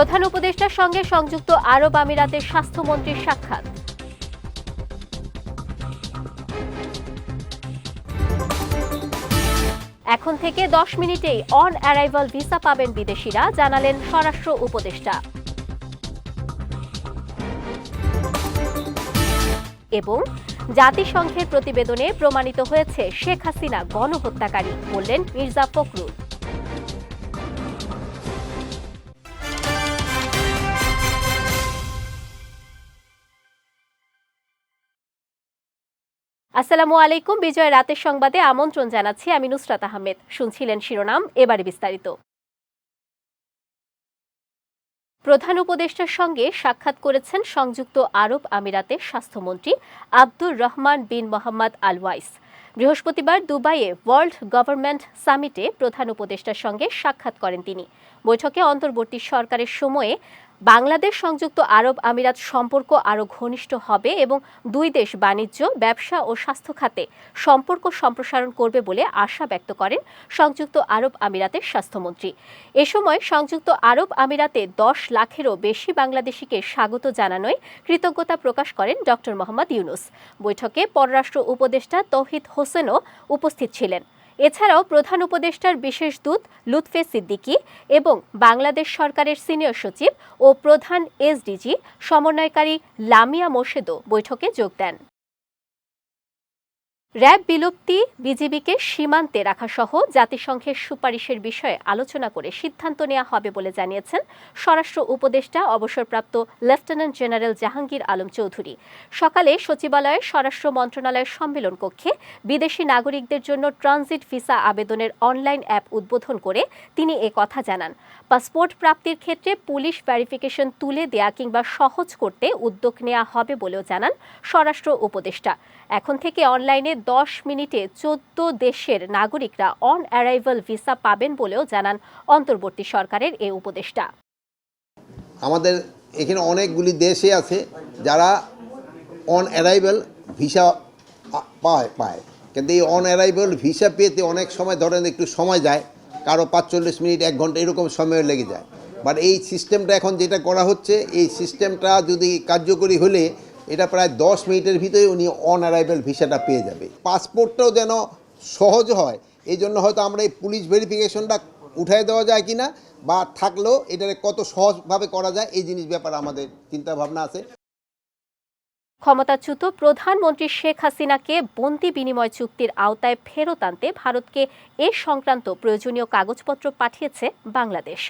প্রধান উপদেষ্টার সঙ্গে সংযুক্ত আরব আমিরাতের স্বাস্থ্যমন্ত্রীর সাক্ষাৎ। এখন থেকে দশ মিনিটেই অন অ্যারাইভাল ভিসা পাবেন বিদেশিরা, জানালেন স্বরাষ্ট্র উপদেষ্টা। এবং জাতিসংঘের প্রতিবেদনে প্রমাণিত হয়েছে, শেখ হাসিনা গণহত্যাকারী বললেন মির্জা ফখরুল। আসসালামু আলাইকুম বিজয় রাতের সংবাদে আমন্ত্রণ জানাচ্ছি আমি নুসরাত আহমেদ। শুনছিলেন শিরোনাম, এবারে বিস্তারিত। প্রধান উপদেষ্টার সঙ্গে সাক্ষাৎ করেছেন সংযুক্ত আরব আমিরাতের স্বাস্থ্যমন্ত্রী Abdur Rahman bin Mohammad Al Owais বৃহস্পতিবার দুবাইয়ে ওয়ার্ল্ড গভর্নমেন্ট সামিটে প্রধান উপদেষ্টার সঙ্গে সাক্ষাৎ করেন তিনি। বৈঠকে অন্তর্বর্তী সরকারের সময়ে বাংলাদেশ সংযুক্ত আরব আমিরাত সম্পর্ক আরও ঘনিষ্ঠ হবে এবং দুই দেশ বাণিজ্য, ব্যবসা ও স্বাস্থ্য খাতে সম্পর্ক সম্প্রসারণ করবে বলে আশা ব্যক্ত করেন সংযুক্ত আরব আমিরাতের স্বাস্থ্যমন্ত্রী। এ সময় সংযুক্ত আরব আমিরাতে দশ লাখেরও বেশি বাংলাদেশিকে স্বাগত জানানোয় কৃতজ্ঞতা প্রকাশ করেন ড মোহাম্মদ ইউনুস। বৈঠকে পররাষ্ট্র উপদেষ্টা তৌহিদ হোসেনও উপস্থিত ছিলেন। এছাড়াও প্রধান উপদেষ্টার বিশেষ দূত লুৎফে সিদ্দিকি এবং বাংলাদেশ সরকারের সিনিয়র সচিব ও প্রধান এসডিজি সমন্বয়কারী লামিয়া মোর্শেদও বৈঠকে যোগ দেন। র্যাব বিলুপ্তি, বিজিবিকে সীমান্তে রাখা সহ জাতিসংঘের সুপারিশের বিষয়ে আলোচনা করে সিদ্ধান্ত নেওয়া হবে বলে জানিয়েছেন স্বরাষ্ট্র উপদেষ্টা, অবসরপ্রাপ্ত লেফটেন্যান্ট জেনারেল জাহাঙ্গীর আলম চৌধুরী। সকালে সচিবালয়ে স্বরাষ্ট্র মন্ত্রণালয়ের সম্মেলন কক্ষে বিদেশি নাগরিকদের জন্য ট্রানজিট ভিসা আবেদনের অনলাইন অ্যাপ উদ্বোধন করে তিনি এ কথা জানান। পাসপোর্ট প্রাপ্তির ক্ষেত্রে পুলিশ ভেরিফিকেশন তুলে দেয়া কিংবা সহজ করতে উদ্যোগ নেওয়া হবে বলেও জানান স্বরাষ্ট্র উপদেষ্টা। এখন থেকে অনলাইনে দশ মিনিটে চোদ্দ দেশের নাগরিকরা অন অ্যারাইভাল ভিসা পাবেন বলেও জানান অন্তর্বর্তী সরকারের এ উপদেষ্টা। আমাদের এখানে অনেকগুলি দেশে আছে যারা অন অ্যারাইভেল ভিসা পায় পায়। কিন্তু এই অন অ্যারাইভেল ভিসা পেতে অনেক সময় ধরেন একটু সময় যায়, কারও পাঁচচল্লিশ মিনিট, এক ঘণ্টা এরকম সময় লেগে যায়। বাট এই সিস্টেমটা এখন যেটা করা হচ্ছে, এই সিস্টেমটা যদি কার্যকরী হলে এটা প্রায় দশ মিনিটের ভিতরে উনি অন অ্যারাইভেল ভিসাটা পেয়ে যাবে। পাসপোর্টটাও যেন সহজ হয় এই জন্য হয়তো আমরা এই পুলিশ ভেরিফিকেশনটা উঠাই দেওয়া যায় কি না বা থাকলেও এটা কত সহজভাবে করা যায়, এই জিনিস ব্যাপারে আমাদের চিন্তাভাবনা আছে। ক্ষমতাচ্যুত প্রধানমন্ত্রী শেখ হাসিনাকে বন্দি বিনিময় চুক্তির আওতায় ফেরত আনতে ভারতকে এ সংক্রান্ত প্রয়োজনীয় কাগজপত্র পাঠিয়েছে বাংলাদেশ।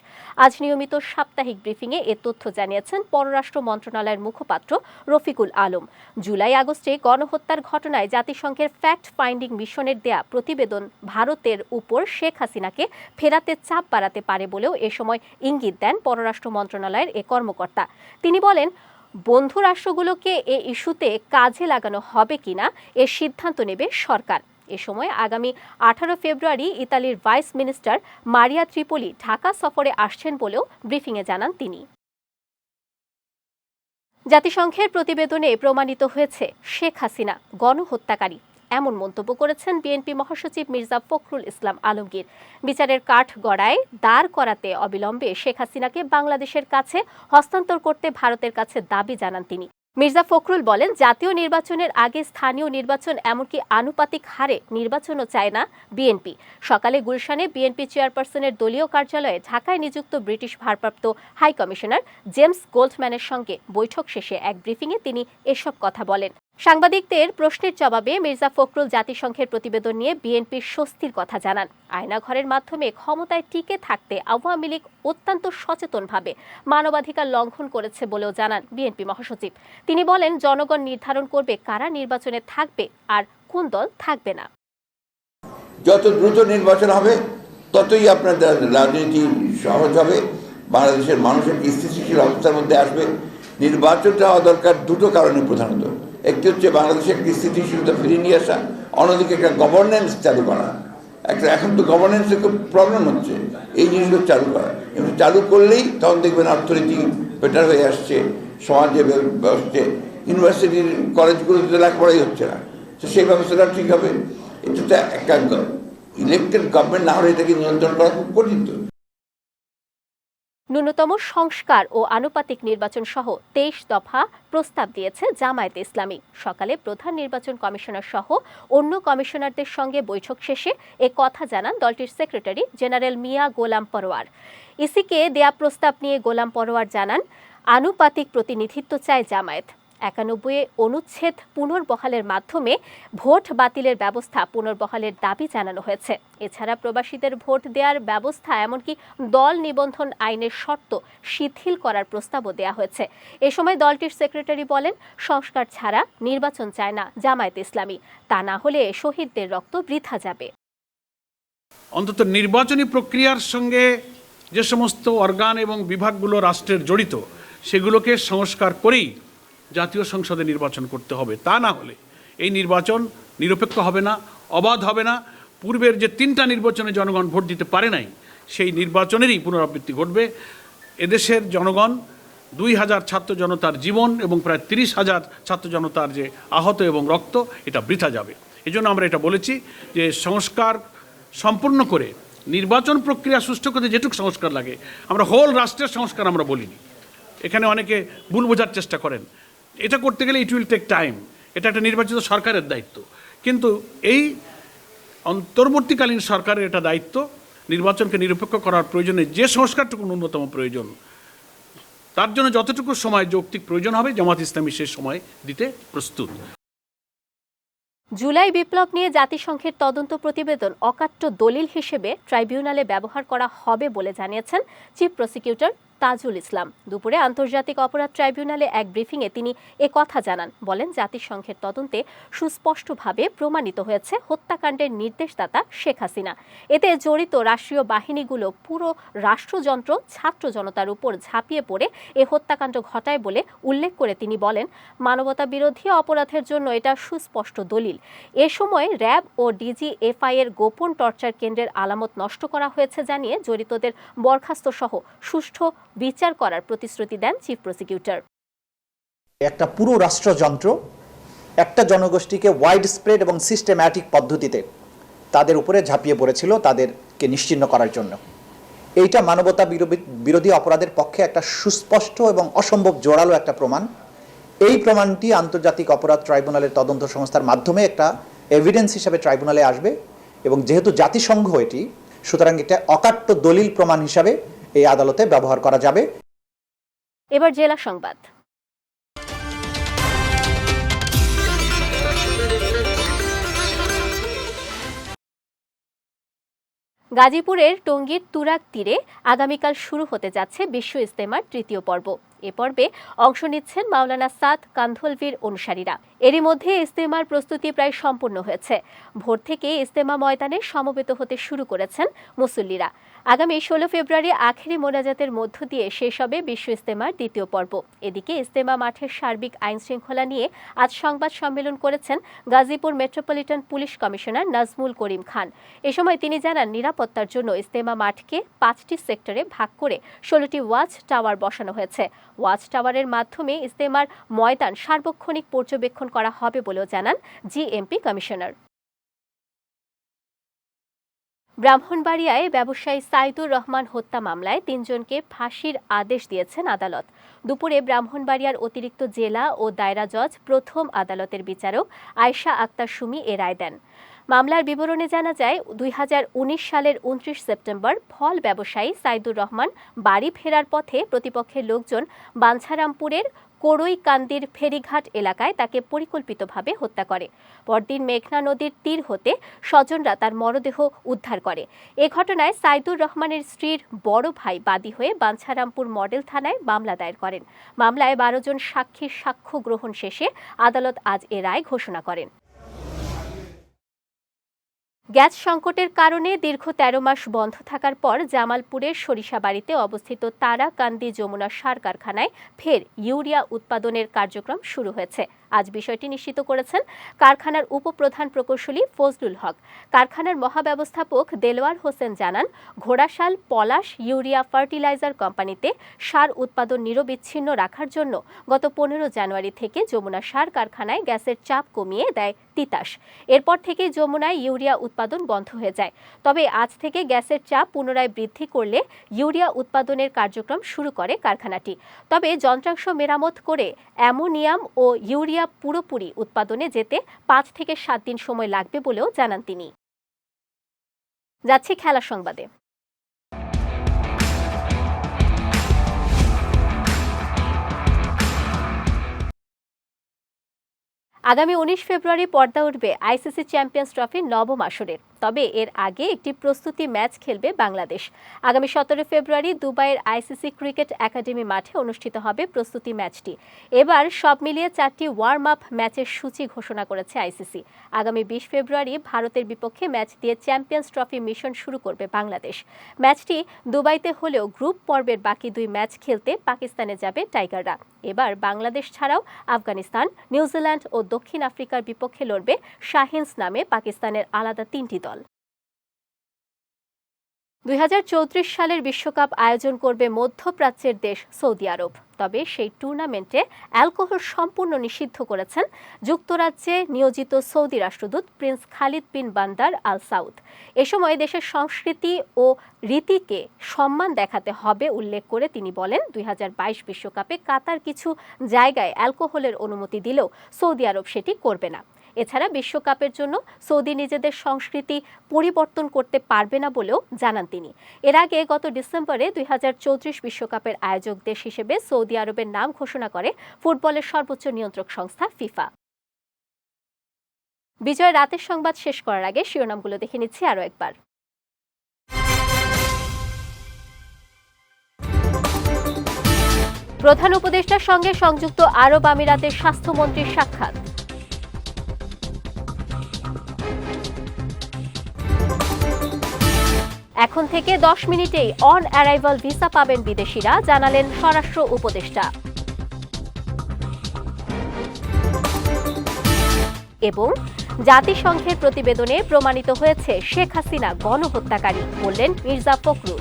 আজ নিয়মিত সাপ্তাহিক ব্রিফিংয়ে এ তথ্য জানিয়েছেন পররাষ্ট্র মন্ত্রণালয়ের মুখপাত্র রফিকুল আলম। জুলাই আগস্টে গণহত্যার ঘটনায় জাতিসংঘের ফ্যাক্ট ফাইন্ডিং মিশনের দেয়া প্রতিবেদন ভারতের উপর শেখ হাসিনাকে ফেরাতে চাপ বাড়াতে পারে বলেও এ সময় ইঙ্গিত দেন পররাষ্ট্র মন্ত্রণালয়ের এ কর্মকর্তা। তিনি বলেন বন্ধু রাষ্ট্রগুলোকে এ ইস্যুতে কাজে লাগানো হবে কিনা এ সিদ্ধান্ত নেবে সরকার। এ সময় আগামী আঠারো ফেব্রুয়ারি ইতালির vice minister Maria Tripoli Dhaka সফরে আসছেন বলেও ব্রিফিংয়ে জানান তিনি। জাতিসংঘের প্রতিবেদনে প্রমাণিত হয়েছে, শেখ হাসিনা গণহত্যাকারী এমন মন্তব্য করেছেন বিএনপি মহাসচিব মির্জা ফখরুল ইসলাম আলমগীর। বিচারের কাঠ গড়ায় দাঁড় করাতে অবিলম্বে শেখ হাসিনাকে বাংলাদেশের কাছে হস্তান্তর করতে ভারতের কাছে দাবি জানান তিনি। মির্জা ফখরুল বলেন, জাতীয় নির্বাচনের আগে স্থানীয় নির্বাচন এমনকি আনুপাতিক হারে নির্বাচনও চায় না বিএনপি। সকালে গুলশানে বিএনপি চেয়ারপারসনের দলীয় কার্যালয়ে ঢাকায় নিযুক্ত ব্রিটিশ ভারপ্রাপ্ত হাই কমিশনার জেমস গোল্ডম্যানের সঙ্গে বৈঠক শেষে এক ব্রিফিংয়ে তিনি এসব কথা বলেন। সাংবাদিকদের প্রশ্নের জবাবে মির্জা ফখরুল জাতিসংঘের প্রতিবেদন নিয়ে বিএনপির স্বস্তির কথা জানান। আয়নাঘরের মাধ্যমে ক্ষমতায় টিকে থাকতে আওয়ামী লীগ অত্যন্ত সচেতনভাবে মানবাধিকার লঙ্ঘন করেছে বলেও জানান বিএনপি মহাসচিব। তিনি বলেন, জনগণ নির্ধারণ করবে কারা নির্বাচনে থাকবে আর কোন দল থাকবে না। যত দ্রুত নির্বাচন হবে, ততই আপনাদের রাজনীতি সহজ হবে। বাংলাদেশের মানুষ একটি স্থিতিশীল অবস্থার মধ্যে আসবে। নির্বাচনটা হওয়া দরকার দুটো কারণে প্রধানত। একটি হচ্ছে বাংলাদেশে একটি স্থিতিশীলতা ফিরিয়ে নিয়ে আসা, অন্যদিকে একটা গভর্নেন্স চালু করা। একটা, এখন তো গভর্নেন্সে খুব প্রবলেম হচ্ছে, এই জিনিসগুলো চালু করা। এবং চালু করলেই তখন দেখবেন অর্থনীতি বেটার হয়ে আসছে, সমাজে ব্যবস্থা ইউনিভার্সিটির কলেজগুলোতে লেখাপড়াই হচ্ছে না। তো সেই ব্যবস্থাটা ঠিক হবে। এটা একটা ইলেকটেড গভর্নমেন্ট না হলে এটাকে নিয়ন্ত্রণ করা খুব কঠিন তো। ন্যূনতম সংস্কার ও আনুপাতিক নির্বাচন সহ তেইশ দফা প্রস্তাব দিয়েছে জামায়াত ইসলামী। সকালে প্রধান নির্বাচন কমিশনার সহ অন্য কমিশনারদের সঙ্গে বৈঠক শেষে এ কথা জানান দলটির সেক্রেটারি জেনারেল মিয়া গোলাম পরোয়ার। ইসিকে দেয়া প্রস্তাব নিয়ে গোলাম পরোয়ার জানান, আনুপাতিক প্রতিনিধিত্ব চায় জামায়াত। একানব্বই অনুচ্ছেদ পুনর্বহালের মাধ্যমে ভোট বাতিলের ব্যবস্থা পুনর্বহালের দাবি জানানো হয়েছে। এছাড়া প্রবাসীদের ভোট দেওয়ার ব্যবস্থা এমনকি দল নিবন্ধন আইনের শর্ত শিথিল করার প্রস্তাবও দেওয়া হয়েছে। এ সময় দলটির সেক্রেটারি বলেন, সংস্কার ছাড়া নির্বাচন চায় না জামায়াত ইসলামী। তা না হলে শহীদদের রক্ত বৃথা যাবে। অন্তত নির্বাচনী প্রক্রিয়ার সঙ্গে যে সমস্ত অর্গান এবং বিভাগগুলো রাষ্ট্রের জড়িত, সেগুলোকে সংস্কার করেই জাতীয় সংসদে নির্বাচন করতে হবে। তা না হলে এই নির্বাচন নিরপেক্ষ হবে না, অবাধ হবে না। পূর্বের যে তিনটা নির্বাচনে জনগণ ভোট দিতে পারে নাই, সেই নির্বাচনেরই পুনরাবৃত্তি ঘটবে। এদেশের জনগণ দুই হাজার ছাত্র জনতার জীবন এবং প্রায় তিরিশ হাজার ছাত্র জনতার যে আহত এবং রক্ত, এটা বৃথা যাবে। এই জন্য আমরা এটা বলেছি যে সংস্কার সম্পূর্ণ করে নির্বাচন প্রক্রিয়া সুষ্ঠু করতে যেটুকু সংস্কার লাগে, আমরা হোল রাষ্ট্রের সংস্কার আমরা বলিনি। এখানে অনেকে ভুল বোঝার চেষ্টা করেন। এটা করতে গেলে ইট উইল টেক টাইম এটা একটা নির্বাচিত সরকারের দায়িত্ব। কিন্তু এই অন্তর্বর্তীকালীন সরকারের এটা দায়িত্ব, নির্বাচনকে নিরপেক্ষ করার প্রয়োজনে যে সংস্কারটুকু ন্যূনতম প্রয়োজন, তার জন্য যতটুকু সময়, যৌক্তিক প্রয়োজন হবে, জামাত ইসলামী সে সময় দিতে প্রস্তুত। জুলাই বিপ্লব নিয়ে জাতিসংঘের তদন্ত প্রতিবেদন অকাট্য দলিল হিসেবে ট্রাইব্যুনালে ব্যবহার করা হবে বলে জানিয়েছেন চিফ প্রসিকিউটর তাজুল ইসলাম। দুপুরে আন্তর্জাতিক অপরাধ ট্রাইব্যুনালে এক ব্রিফিংয়ে তিনি এ কথা জানান। বলেন, জাতিসংঘের তদন্তে সুস্পষ্টভাবে প্রমাণিত হয়েছে হত্যাকাণ্ডের নির্দেশদাতা শেখ হাসিনা। এতে জড়িত রাষ্ট্রীয় বাহিনীগুলো পুরো রাষ্ট্রযন্ত্র, ছাত্র জনতার উপর ঝাঁপিয়ে পড়ে এ হত্যাকাণ্ড ঘটায় বলে উল্লেখ করে তিনি বলেন মানবতা বিরোধী অপরাধের জন্য এটা সুস্পষ্ট দলিল। এ সময় র্যাব ও ডিজিএফআই এর গোপন টর্চার কেন্দ্রের আলামত নষ্ট করা হয়েছে জানিয়ে জড়িতদের বরখাস্ত সহ সুষ্ঠু বিচার করার প্রতিশ্রুতি দেন চিফ প্রসিকিউটর। একটা পুরো রাষ্ট্রযন্ত্র, একটা জনগোষ্ঠীকে ওয়াইড স্প্রেড এবং সিস্টেম্যাটিক পদ্ধতিতে তাদের উপরে ঝাঁপিয়ে পড়েছিল তাদেরকে নিশ্চিহ্ন করার জন্য। এইটা মানবতা বিরোধী অপরাধের পক্ষে একটা সুস্পষ্ট এবং অসম্ভব জোরালো একটা প্রমাণ। এই প্রমাণটি আন্তর্জাতিক অপরাধ ট্রাইব্যুনালের তদন্ত সংস্থার মাধ্যমে একটা এভিডেন্স হিসাবে ট্রাইব্যুনালে আসবে এবং যেহেতু জাতিসংঘ এটি, সুতরাং এটা অকাট্য দলিল প্রমাণ হিসাবে এই আদালতে ব্যবহার করা যাবে। এবার জেলা সংবাদ। গাজীপুরের টঙ্গীর তুরাক তীরে আগামীকাল শুরু হতে যাচ্ছে বিশ্ব ইজতেমার তৃতীয় পর্ব। এ পর্বে অংশ নিচ্ছেন মাওলানা সাদ কান্ধলভির অনুসারীরা। এরই মধ্যে ইস্তেমার প্রস্তুতি প্রায় সম্পূর্ণ হয়েছে। ভোর থেকে ইস্তেমা ময়দানে সমবেত হতে শুরু করেছেন মুসল্লিরা। আগামী ষোলো ফেব্রুয়ারি আখেরি মোনাজাতের মধ্য দিয়ে শেষ হবে বিশ্ব ইস্তেমার দ্বিতীয় পর্ব। এদিকে ইস্তেমা মাঠের সার্বিক আইন শৃঙ্খলা নিয়ে আজ সংবাদ সম্মেলন করেছেন Gazipur metropolitan police commissioner Nazmul Karim Khan. এ সময় তিনি জানান, নিরাপত্তার জন্য ইস্তেমা মাঠকে পাঁচটি সেক্টরে ভাগ করে ষোলোটি ওয়াচ টাওয়ার বসানো হয়েছে। ওয়াচ টাওয়ারের মাধ্যমে ইস্তেমার ময়দান সার্বক্ষণিক পর্যবেক্ষণ করা হবে বলেও জানান জিএমপি কমিশনার। ব্রাহ্মণবাড়িয়ায় ব্যবসায়ী সাইদুর রহমান হত্যা মামলায় তিনজনকে ফাঁসির আদেশ দিয়েছেন আদালত। দুপুরে ব্রাহ্মণবাড়িয়ার অতিরিক্ত জেলা ও দায়রা জজ প্রথম আদালতের বিচারক আয়শা আক্তার সুমি এ রায় দেন। মামলার বিবরণে জানা যায়, দুই হাজার উনিশ সালের উনত্রিশ সেপ্টেম্বর ফল ব্যবসায়ী সাইদুর রহমান বাড়ি ফেরার পথে প্রতিপক্ষের লোকজন বাঞ্ছারামপুরের কোড়ইকান্দির ফেরিঘাট এলাকায় তাকে পরিকল্পিতভাবে হত্যা করে। পরদিন মেঘনা নদীর তীর হতে স্বজনরা তার মরদেহ উদ্ধার করে। এ ঘটনায় সাইদুর রহমানের স্ত্রীর বড় ভাই বাদী হয়ে বাঞ্ছারামপুর মডেল থানায় মামলা দায়ের করেন। মামলায় বারো জন সাক্ষীর সাক্ষ্য গ্রহণ শেষে আদালত আজ এ রায় ঘোষণা করেন। গ্যাস সংকটের কারণে দীর্ঘ তেরো মাস বন্ধ থাকার পর জামালপুরের সরিষাবাড়িতে অবস্থিত তারাকান্দি যমুনা সার কারখানায় ফের ইউরিয়া উৎপাদনের কার্যক্রম শুরু হয়েছে। আজ বিষয়টি নিশ্চিত করেছেন কারখানার উপপ্রধান প্রকৌশলী ফজলুল হক। কারখানার মহাব্যবস্থাপক দেলোয়ার হোসেন জানান, ঘোড়াশাল, পলাশ, ইউরিয়া ফার্টিলাইজার কোম্পানিতে সার উৎপাদন নিরবিচ্ছিন্ন রাখার জন্য গত পনেরো জানুয়ারি থেকে যমুনা সার কারখানায় গ্যাসের চাপ কমিয়ে দেয় তিতাস। এরপর থেকে যমুনায় ইউরিয়া উৎপাদন বন্ধ হয়ে যায়। তবে আজ থেকে গ্যাসের চাপ পুনরায় বৃদ্ধি করলে ইউরিয়া উৎপাদনের কার্যক্রম শুরু করে কারখানাটি। তবে যন্ত্রাংশ মেরামত করে অ্যামোনিয়াম ও ইউরিয়া পুরোপুরি উৎপাদনে যেতে পাঁচ থেকে সাত দিন সময় লাগবে বলেও জানান তিনি। যাচ্ছি খেলা সংবাদে। আগামী উনিশ ফেব্রুয়ারি পর্দা উঠবে আইসিসি চ্যাম্পিয়ন্স ট্রফির নবম আসরের তবে এর আগে একটি প্রস্তুতি ম্যাচ খেলবে বাংলাদেশ। আগামী সতেরো ফেব্রুয়ারি দুবাইয়ের আইসিসি ক্রিকেট একাডেমি মাঠে অনুষ্ঠিত হবে প্রস্তুতি ম্যাচটি। এবার সব মিলিয়ে চারটি ওয়ার্ম আপ ম্যাচের সূচি ঘোষণা করেছে আইসিসি। আগামী বিশ ফেব্রুয়ারি ভারতের বিপক্ষে ম্যাচ দিয়ে চ্যাম্পিয়ন্স ট্রফি মিশন শুরু করবে বাংলাদেশ। ম্যাচটি দুবাইতে হলেও গ্রুপ পর্বের বাকি দুই ম্যাচ খেলতে পাকিস্তানে যাবে টাইগাররা। এবার বাংলাদেশ ছাড়াও আফগানিস্তান, নিউজিল্যান্ড ও দক্ষিণ আফ্রিকার বিপক্ষে লড়বে শাহিনস নামে পাকিস্তানের আলাদা তিনটি দল। দুই হাজার চৌত্রিশ সালের বিশ্বকাপ আয়োজন করবে মধ্যপ্রাচ্যের দেশ সৌদি আরব। তবে সেই টুর্নামেন্টে অ্যালকোহল সম্পূর্ণ নিষিদ্ধ করেছেন যুক্তরাজ্যে নিয়োজিত সৌদি রাষ্ট্রদূত প্রিন্স খালিদ বিন বান্দার আল সাউদ। এ সময় দেশের সংস্কৃতি ও রীতিকে সম্মান দেখাতে হবে উল্লেখ করে তিনি বলেন, দুই বিশ্বকাপে কাতার কিছু জায়গায় অ্যালকোহলের অনুমতি দিলেও সৌদি আরব সেটি করবে না। এছাড়া বিশ্বকাপের জন্য সৌদি নিজেদের সংস্কৃতি পরিবর্তন করতে পারবে না বলেও জানান তিনি। এর আগে গত ডিসেম্বরে দুই বিশ্বকাপের আয়োজক দেশ হিসেবে সৌদি আরবের নাম ঘোষণা করে ফুটবলের সর্বোচ্চ নিয়ন্ত্রক সংস্থা ফিফা। বিজয় রাতের সংবাদ শেষ করার আগে শিরোনামগুলো দেখে নিচ্ছি আরও একবার। প্রধান উপদেষ্টার সঙ্গে সংযুক্ত আরব আমিরাতের স্বাস্থ্যমন্ত্রীর সাক্ষাৎ। এখন থেকে দশ মিনিটেই অন অ্যারাইভাল ভিসা পাবেন বিদেশিরা, জানালেন স্বরাষ্ট্র উপদেষ্টা। এবং জাতিসংঘের প্রতিবেদনে প্রমাণিত হয়েছে, শেখ হাসিনা গণহত্যাকারী বললেন মির্জা ফখরুল।